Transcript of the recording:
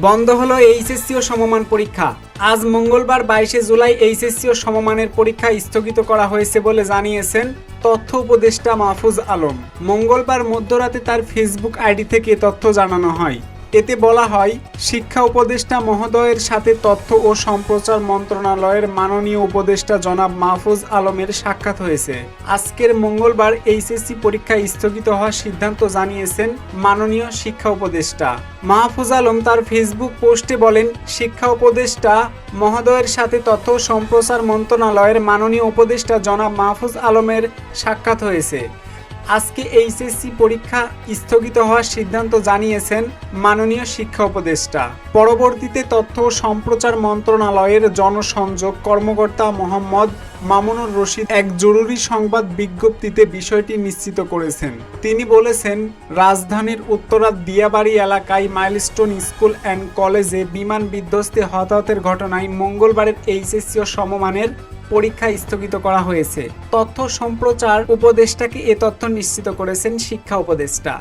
বন্ধ হলো এইচএসসি ও সমমান পরীক্ষা। আজ মঙ্গলবার বাইশে জুলাই এইচএসসি ও সমমানের পরীক্ষা স্থগিত করা হয়েছে বলে জানিয়েছেন তথ্য উপদেষ্টা মাহফুজ আলম। মঙ্গলবার মধ্যরাতে তার ফেসবুক আইডি থেকে তথ্য জানানো হয়। এতে বলা হয়, শিক্ষা উপদেষ্টা মহোদয়ের সাথে তথ্য ও সম্প্রচার মন্ত্রণালয়ের মাননীয় উপদেষ্টা জনাব মাহফুজ আলমের সাক্ষাৎ হয়েছে। আজকের মঙ্গলবার এইচএসসি পরীক্ষা স্থগিত হওয়ার সিদ্ধান্ত জানিয়েছেন মাননীয় শিক্ষা উপদেষ্টা। মাহফুজ আলম তার ফেসবুক পোস্টে বলেন, শিক্ষা উপদেষ্টা মহোদয়ের সাথে তথ্য সম্প্রচার মন্ত্রণালয়ের মাননীয় উপদেষ্টা জনাব মাহফুজ আলমের সাক্ষাৎ হয়েছে। আজকে এইচএসসি পরীক্ষা স্থগিত হওয়ার সিদ্ধান্ত জানিয়েছেন মাননীয় শিক্ষা উপদেষ্টা। পরবর্তীতে তথ্য ও সম্প্রচার মন্ত্রণালয়ের জনসংযোগ কর্মকর্তা মোহাম্মদ মামুনুর রশিদ এক জরুরি সংবাদ বিজ্ঞপ্তিতে বিষয়টি নিশ্চিত করেছেন। তিনি বলেছেন, রাজধানীর উত্তরার দিয়াবাড়ি এলাকায় মাইলস্টোন স্কুল অ্যান্ড কলেজে বিমান বিধ্বস্তে হতাহতের ঘটনায় মঙ্গলবারের এইচএসসি ও সমমানের পরীক্ষা স্থগিত করা হয়েছে। তথ্য সম্প্রচার উপদেষ্টাকে এ তথ্য নিশ্চিত করেছেন শিক্ষা উপদেষ্টা।